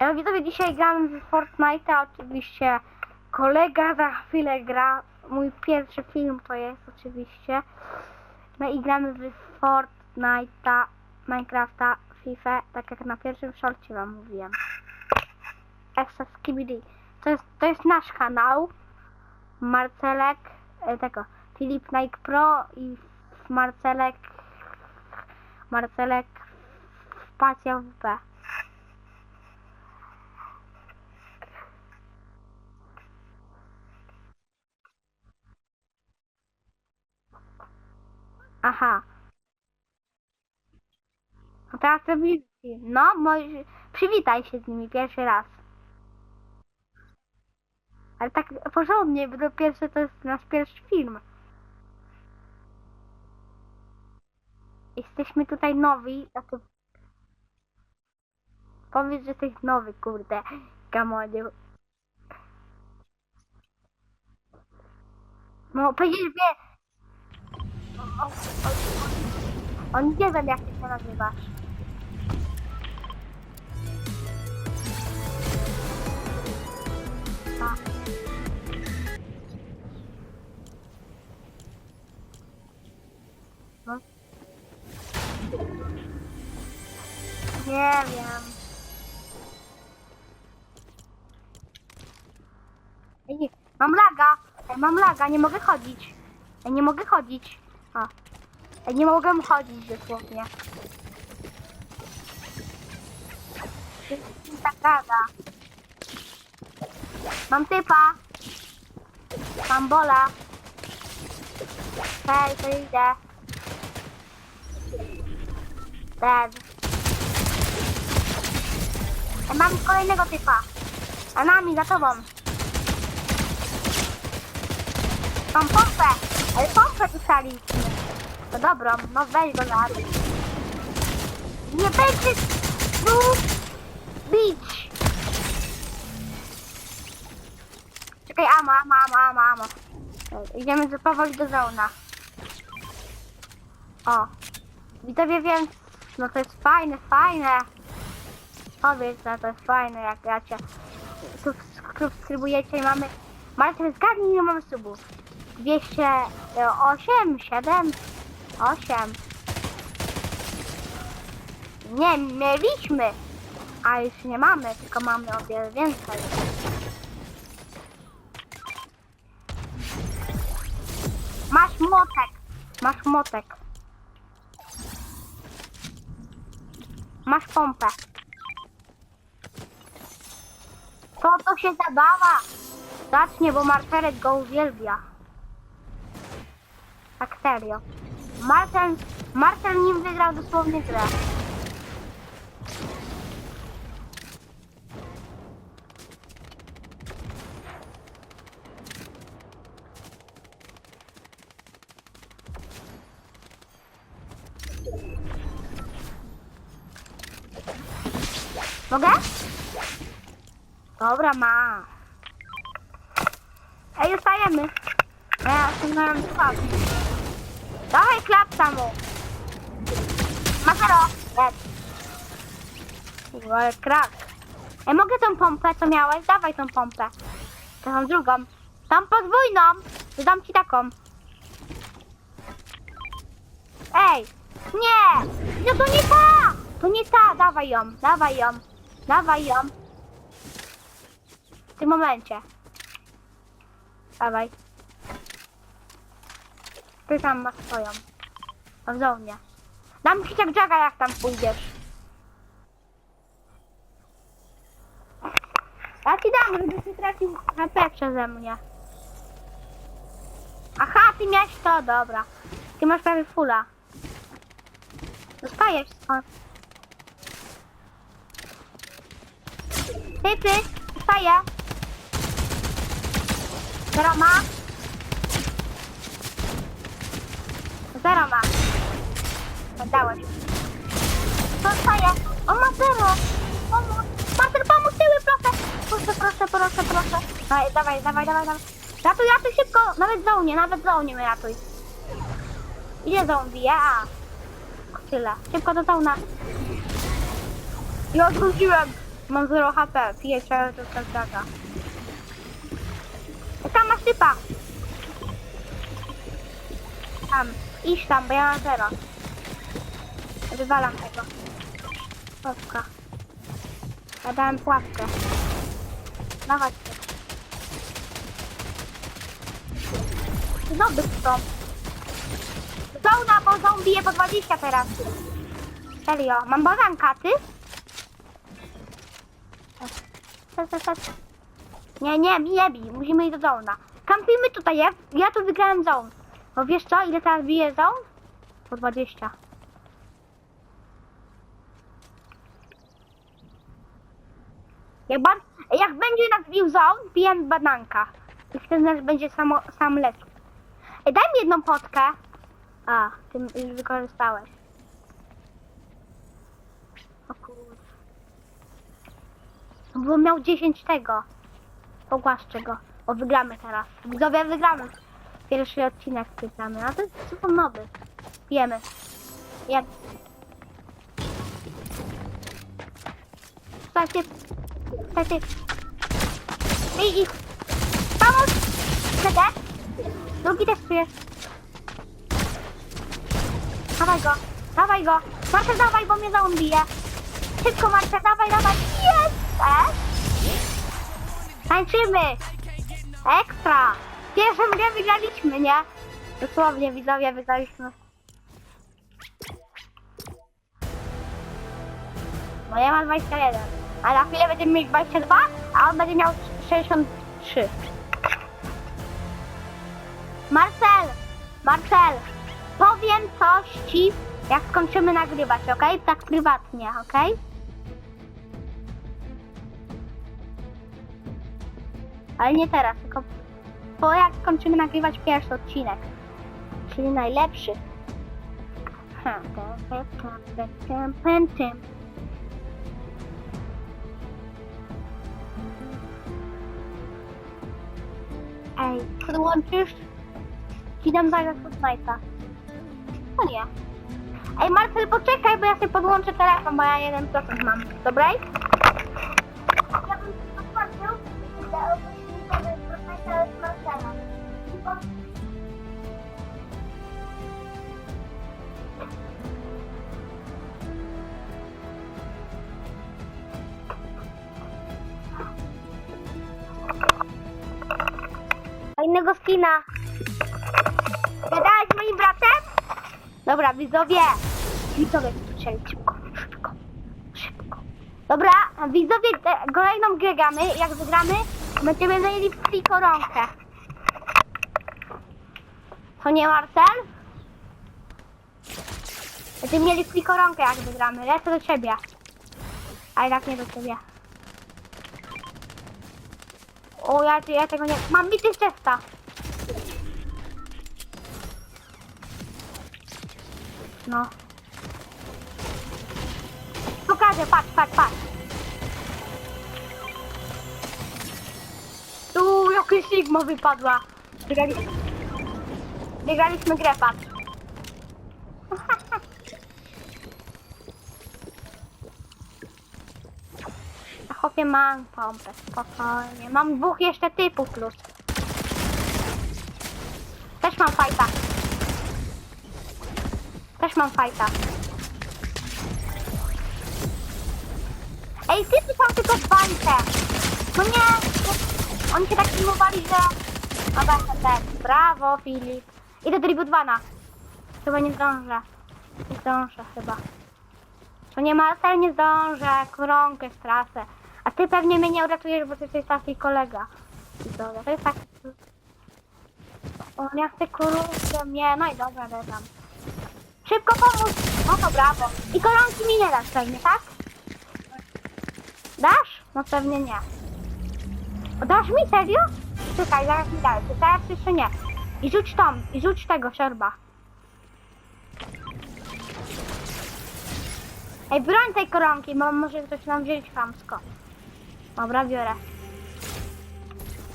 Ja widzowie dzisiaj gram w Fortnite'a, oczywiście kolega za chwilę gra, mój pierwszy film to jest oczywiście. No i gramy w Fortnite'a, Minecrafta, FIFA, tak jak na pierwszym szorcie wam mówiłem. Extra Skibidi. To jest, to jest nasz kanał. Marcelek, e, tego, Filip Nike Pro i Marcelek, Marcelek Spacja w Aha. No teraz to widzisz. No, możesz, przywitaj się z nimi pierwszy raz. Ale tak porządnie, bo to pierwszy to jest nasz pierwszy film. Jesteśmy tutaj nowi, a to... Powiedz, że jesteś nowy, kurde, gamoniu. No, przecież wie... On nie wiem, jak ty się nazywasz. No. Nie wiem. Ej, mam laga. Ej, mam laga, nie mogę chodzić. Ej, nie mogę chodzić. A. Ej, nie mogę chodzić dosłownie. Tak rada. Mam typa. Mam bola. Hej, to idę. Dead. Ej, mam kolejnego typa. A nami, za tobą. Mam pompę. Ale pompę dostaliśmy. No dobrą, no weź go na dół. Nie będziesz tu bić. Czekaj, amo, amo, amo. Ej, Idziemy do do zona. O. Widzowie wiem, no to jest fajne, fajne. Powiedz, no to jest fajne, jak gracie. Subs- Subskrybujecie i mamy... Marcin, zgadnij, ile mamy subów. 208, 7, 8. Nie, mieliśmy, a już nie mamy, tylko mamy o wiele więcej. Masz młotek, masz młotek. Masz pompę. To to się zabawa. Zacznie, bo Marcelek go uwielbia. Tak serio. Marcel, Marcel nim wygrał dosłownie grę. Kurwa, ale krak. Ej, mogę tą pompę, co miałeś? Dawaj tą pompę. Tą drugą. Tą podwójną. Dam ci taką. Ej! Nie! No to nie ta! To nie ta! Dawaj ją, dawaj ją. Dawaj ją. W tym momencie. Dawaj. Ty tam masz swoją. W zonie. Dam ci tak jaga, jak tam pójdziesz. Ja ci dam, żebyś nie tracił HP przeze mnie. Aha, ty miałeś to, dobra. Ty masz prawie fulla. Dostajesz skąd. Ty, ty, dostaję. Zero ma. Zero ma. Oddałeś. Dostaję. On ma zero. Pomóż. Master, pomóż. Proszę, proszę, proszę, proszę. Dawaj, dawaj, dawaj, dawaj, dawaj. Ratuj, ratuj szybko. Nawet zołnie, nawet zołnie mnie ratuj. Ile zołn bije? A. Tyle. Szybko do zona. I odwróciłem. Mam 0 HP, piję czas tak daga. Tam masz typa! Tam, idź tam, bo ja mam 0. Wywalam tego. Pułapka. Ja dałem pułapkę. Dawać. Znowu są. Zona, bo zombie bije po 20 teraz. Serio, mam baranka, ty? Nie, nie, nie bij, musimy iść do zona. Kampimy tutaj, ja, ja tu wygrałem zone. Bo wiesz co, ile teraz bije zone? Po 20. Jak, bar- jak będzie nas bił zone, bijemy bananka. I wtedy nas będzie samo, sam leczył. Ej, daj mi jedną potkę. A, ty już wykorzystałeś. O kurde. Bo miał 10 tego. Pogłaszczę go. O, wygramy teraz. Widzowie, wygramy. Pierwszy odcinek wygramy. A to jest super nowy. Wiemy. Jak... Słuchajcie. Słuchajcie. I ich. Pomóż! CD. Drugi też tu. Dawaj go. Dawaj go. Marcel, dawaj, bo mnie zaon bije. Szybko, Marcel, dawaj, dawaj. Jest! E? Tańczymy! Ekstra! Pierwszą grę wygraliśmy, nie? Dosłownie, widzowie, wygraliśmy. No ja mam 21. A na chwilę będziemy mieć 22, a on będzie miał 63. Marcel! Marcel! Powiem coś ci, jak skończymy nagrywać, ok? Tak prywatnie, ok? Ale nie teraz, tylko po jak skończymy nagrywać pierwszy odcinek. Czyli najlepszy. Ha, Ej, podłączysz? Ci dam zaraz Fortnite'a. No nie. Ej, Marcel, poczekaj, bo ja sobie podłączę telefon, bo ja 1% mam. Dobra? Ja bym podłączył i dałbyś mi Fortnite'a z Marcelem. Fajnego skina. Gadałeś z moim bratem? Dobra, widzowie. Widzowie, słyszeli szybko, szybko, szybko. Dobra, widzowie, kolejną grę gramy. Jak wygramy, będziemy mieli w koronkę. To nie Marcel? Będziemy mieli flikoronkę jak wygramy. Lecę do ciebie. A jednak nie do ciebie. O, ja, ja tego nie... Mam bity z cesta. No. Pokażę, patrz, patrz, patrz. Tu jakaś Sigma wypadła. Wygrali... Wygraliśmy grę, patrz. A chłopie mam pompę, spokojnie. Mam dwóch jeszcze typów plus. Też mam fajta. Też mam fajta. Ej, typy są tylko w bańce. No nie, oni się tak filmowali, że... No właśnie, tak. Brawo, Filip. Idę do Ribudwana. Chyba nie zdążę. Nie zdążę chyba. To nie Marcel nie zdążę, krąkę stracę. A ty pewnie mnie nie uratujesz, bo ty jesteś taki kolega. I to, to jest tak... O, ja chcę kurczę mnie, no i dobra, dam. Szybko pomóż! No to brawo. I koronki mi nie dasz pewnie, tak? Dasz? No pewnie nie. O, dasz mi serio? Czekaj, zaraz mi dajesz. Teraz jeszcze nie. I rzuć tam, i rzuć tego siorba. Ej, broń tej koronki, bo może ktoś nam wziąć chamsko. Dobra, biorę.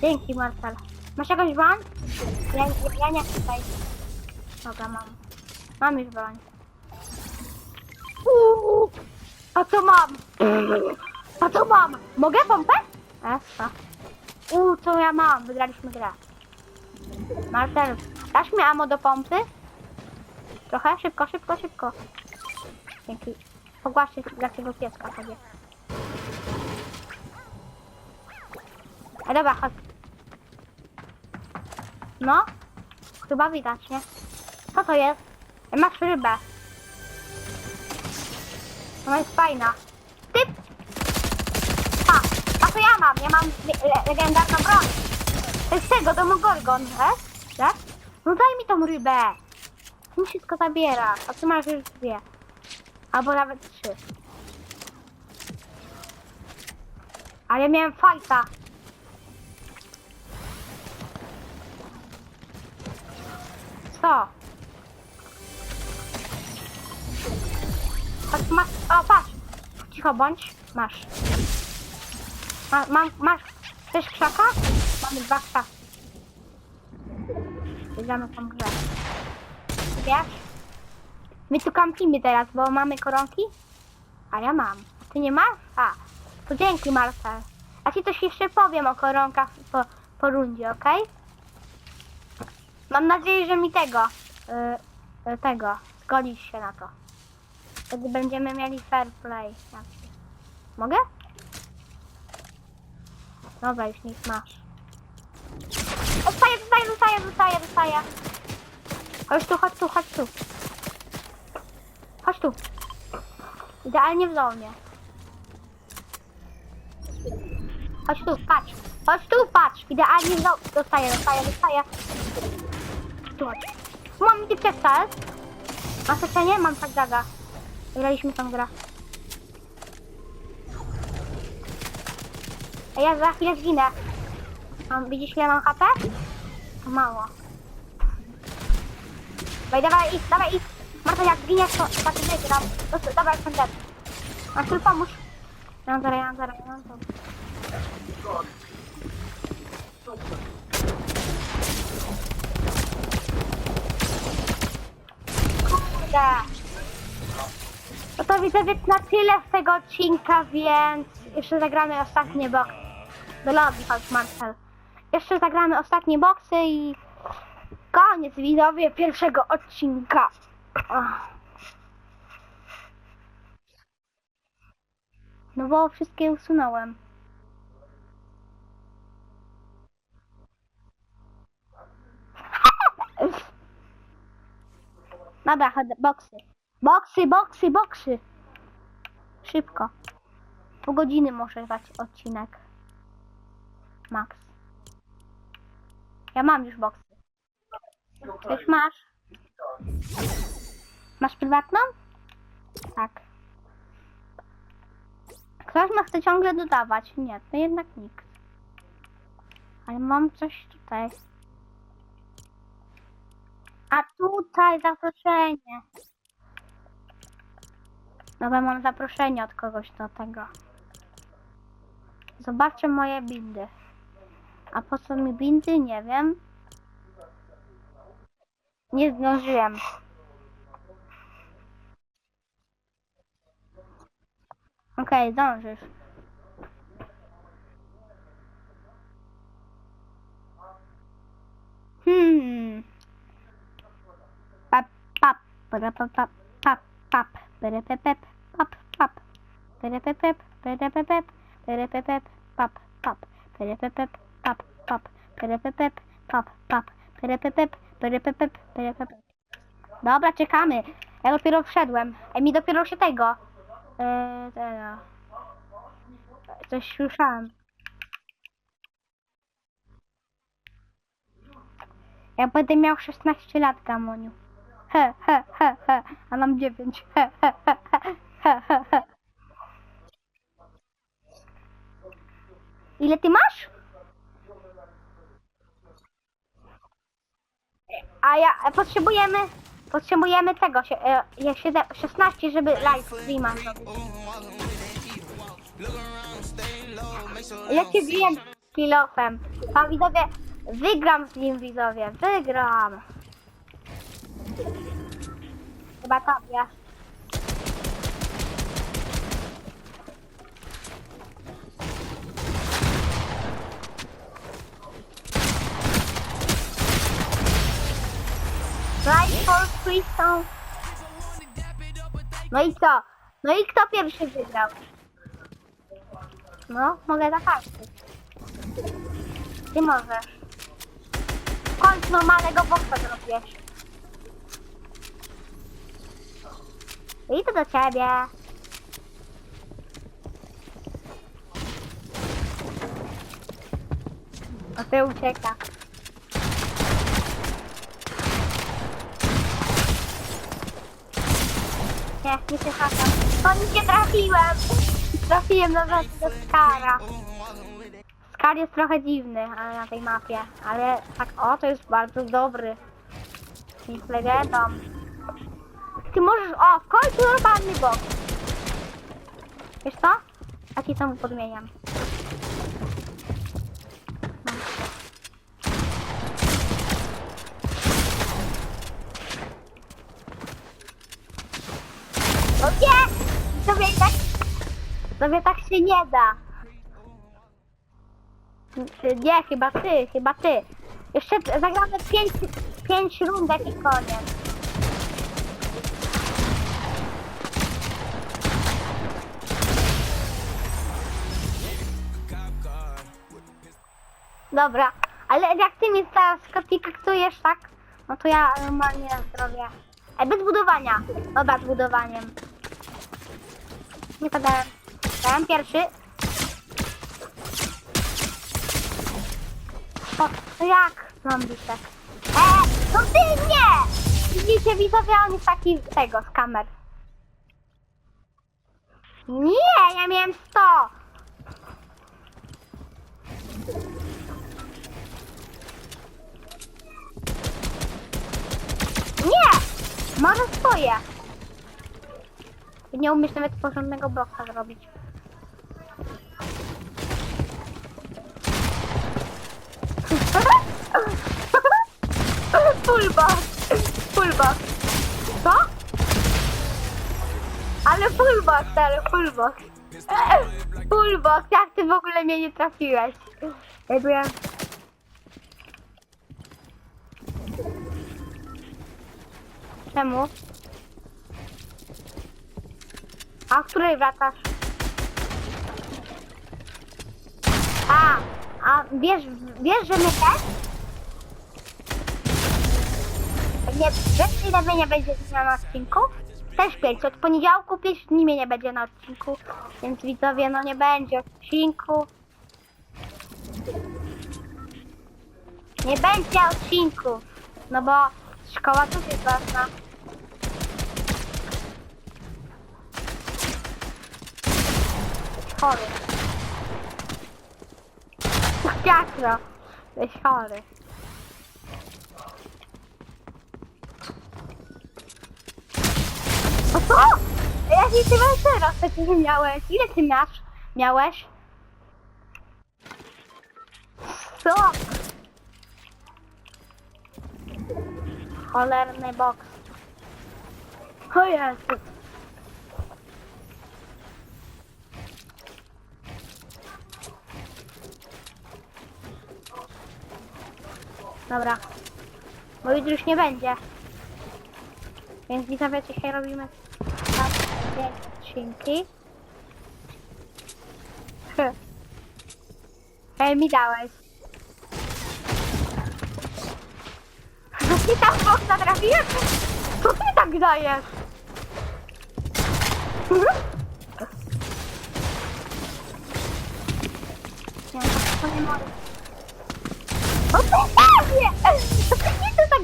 Dzięki, Marcel. Masz jakąś broń? Ja, ja nie chcę tutaj. Dobra, mam. Mam już broń. Uuu, a co mam? A co mam? Mogę pompę? Esa. U, co ja mam? Wygraliśmy grę. Marcel, dasz mi ammo do pompy? Trochę? Szybko, szybko, szybko. Dzięki. Pogłaszcie dla tego pieska sobie. E, dobra, chodź. No. Chyba widać, nie? Co to jest? Masz rybę. Ona jest fajna. Typ! A, a to ja mam. Ja mam le le legendarną broń. To jest tego, Domogorgon, wiesz? Tak? No daj mi tą rybę. Mi wszystko zabiera. A ty masz już dwie. Albo nawet trzy. Ale miałem fajta. Co? Patrz, masz, o patrz. Cicho bądź. Masz. Ma, mam, masz. Chcesz krzaka? Mamy dwa krzaki. Bierzemy tą grę. Wiesz? My tu kampimy teraz, bo mamy koronki. A ja mam. Ty nie masz? A. To dzięki Marcel. A ci coś jeszcze powiem o koronkach po, po rundzie, okej? Mam nadzieję, że mi tego, y, y, tego, zgodzisz się na to. Wtedy będziemy mieli fair play. Mogę? Dobra, już nic masz. Dostaję, dostaję, dostaję, dostaję, dostaję. Chodź tu, chodź tu, chodź tu. Chodź tu. Idealnie w zonie. Chodź tu, patrz. Chodź tu, patrz. Idealnie w zonie. Dostaję, dostaję, dostaję. Chodź. Mam gdzie przestać. Masz leczenie? Mam tak gaga. Wygraliśmy tą grę. A ja za chwilę zginę. Mam, widzisz ile mam HP? Mało. Dawaj, dawaj, idź, dawaj, idź. Marta, jak zginiesz, to tak nie gram. To- Dobra, jestem dead. Marcel, pomóż. Ja mam zaraz, ja mam zaraz, ja mam zaraz. Kurde. No to widzę, więc na tyle z tego odcinka, więc jeszcze zagramy ostatnie boksy. Do lobby, chodź Marcel. Jeszcze zagramy ostatnie boksy i koniec widzowie pierwszego odcinka. No bo wszystkie usunąłem. Dobra, chodzę, boksy. Boksy, boksy, boksy. Szybko. Pół godziny może trwać odcinek. Max. Ja mam już boksy. Już masz? Masz prywatną? Tak. Ktoś ma chce ciągle dodawać. Nie, to jednak nikt. Ale mam coś tutaj. A tutaj zaproszenie. Dobra, mam zaproszenie od kogoś do tego. Zobaczę moje bindy. A po co mi bindy? Nie wiem. Nie zdążyłem. Okej, zdążysz. Hmm. Pap, pap, pap, pap, pap, pap, pap, pap. Dobra, czekamy. Ja dopiero wszedłem. Ej, mi dopiero się tego. Eee, tego. Coś słyszałem. Ja będę miał 16 lat, Gamoniu. He, he, he. A mam 9. He, he, he, he. Ile ty masz? A ja potrzebujemy potrzebujemy tego się, e, ja siedem- 16, żeby live streama zrobić. Ja cię biję kilofem. A widzowie, wygram z nim widzowie, wygram. Chyba tam, ja. Right for freestyle. No i co? No i kto pierwszy wygrał? No, mogę zakończyć. Ty możesz. Kończ normalnego boksa zrobisz. I to do ciebie. A ty ucieka. Nie, nie się hatam. To nic nie trafiłem. Trafiłem na do Skara. Skar jest trochę dziwny ale na tej mapie, ale tak o, to jest bardzo dobry. Jest legendą. Ty możesz, o, w końcu normalny bok. Wiesz co? Ja ci to podmieniam. No. Nie! Sobie tak, sobie tak się nie da. Nie, chyba ty, chyba ty. Jeszcze zagramy pięć, pięć rundek i koniec. Dobra, ale jak ty mnie teraz kopikaktujesz, tak? No to ja normalnie zrobię. Ej, bez budowania. Dobra, z budowaniem. Nie to dałem. Pierwszy. O, to jak zombie tak? E, to ty nie! Widzicie, widzowie, on jest taki tego, z kamer. Nie, ja miałem 100. Nie! Może swoje. Nie umiesz nawet porządnego bloka zrobić. Fullback! Fullback! Co? Ale fullback, ale fullback! Fullback, jak ty w ogóle mnie nie trafiłeś? Ja byłem... Czemu? A której wracasz? A, a wiesz, wiesz, że my też? Nie, wiesz ile mnie nie będzie na odcinku? Też pięć. Od poniedziałku pięć dni mnie nie będzie na odcinku. Więc widzowie, no nie będzie odcinku. Nie będzie odcinków. No bo szkoła też jest ważna. Chory. Jasno. Jesteś chory. O co? Jaki ty masz teraz przecież miałeś? Ile ty masz? Miałeś? Co? Cholerny boks. O Jezu. Dobra. Bo jutro już nie będzie. Więc widzowie dzisiaj robimy tak, dwie odcinki. Ej, mi dałeś. Ty tam bok natrafiłeś? Co ty tak dajesz? Nie, to nie mogę.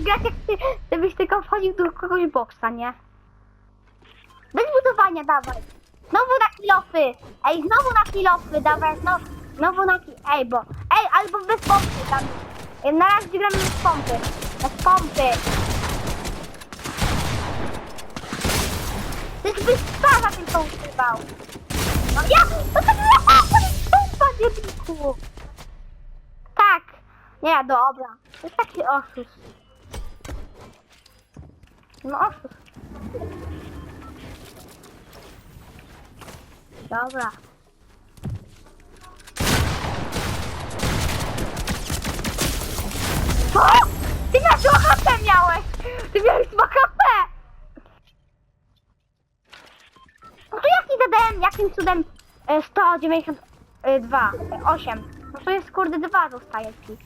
Grać jak ty, gdybyś tylko wchodził do kogoś boksa, nie? Bez budowania, dawaj. Znowu na kilofy. Ej, znowu na kilofy, dawaj, no, znowu na ki... Ej, bo... Ej, albo bez pompy tam. Na razie gramy bez pompy. Bez pompy. Ty byś twarza tylko ukrywał. No ja... To to jest pompa, dziewniku. Tak. Nie, dobra. To jest taki oszust. No. Dobra. Co? Ty miałeś 2 HP miałeś! Ty miałeś 2 HP! No to jaki zadałem, jakim cudem e, 192, e, 8? No to jest kurde 2 zostaje ci.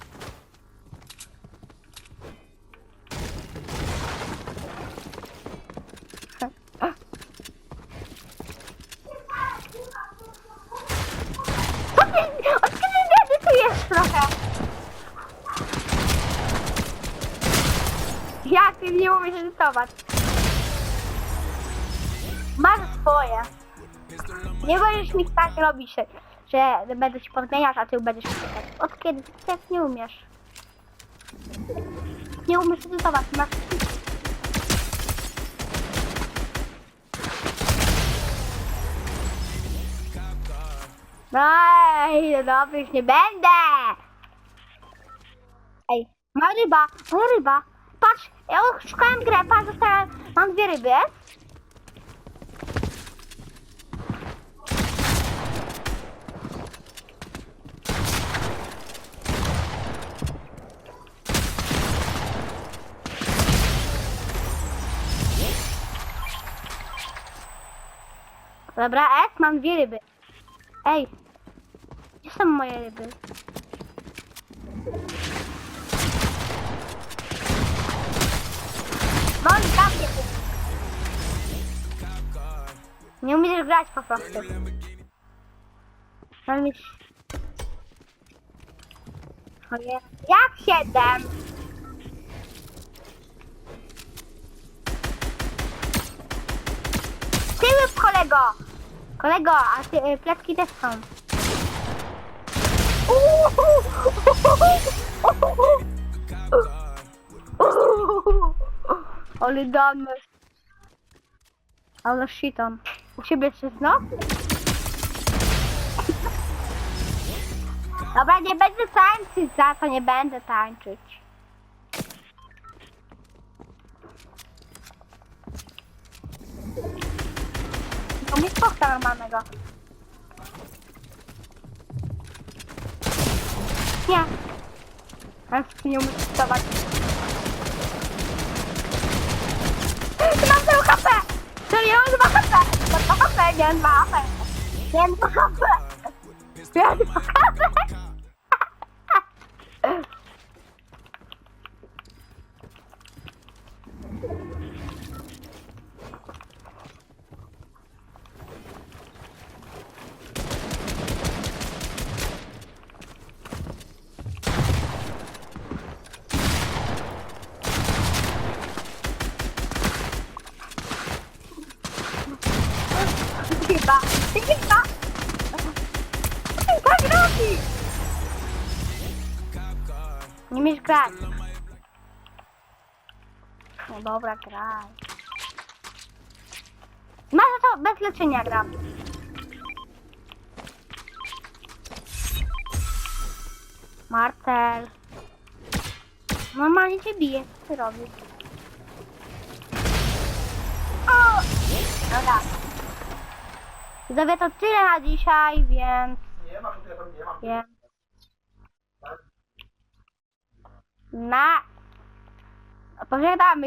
Edytować? Masz swoje. Nie możesz mi tak robić, że, będę ci podmieniać, a ty będziesz czytać. Od kiedy? Ty tak nie umiesz. Nie umiesz edytować, masz... Ej, no już nie będę. Ej, ma ryba, ma ryba. Patrz, ja szukałem grę, patrz, zostałem, mam dwie ryby. Dobra, S, mam dwie ryby. Ej, gdzie są moje ryby? No i tam jest. Nie umiesz grać po prostu. Mieć... Oje. Jak siedem? Tyły kolego! Kolego, a ty, y, plecki też są. Ale damy. Ale shiton. U ciebie wszystko? Dobra, nie będę tańczyć, za to nie będę tańczyć. To mi spokta normalnego. Nie. Ale nie umiem czytować. Mam 0 HP! To nie mam 2 HP! To 2 HP, nie mam 2 HP! Nie mam 2 HP! Nie mam 2 HP! Chyba, chyba! Nie umiesz grać. No dobra, graj. Masz to bez leczenia gram. Marcel. Normalnie cię bije. Co ty robisz? O! Dobra. Widzowie, to tyle na dzisiaj, więc... Nie ma tu telefonu, nie ma. Więc... Na... Pożegnamy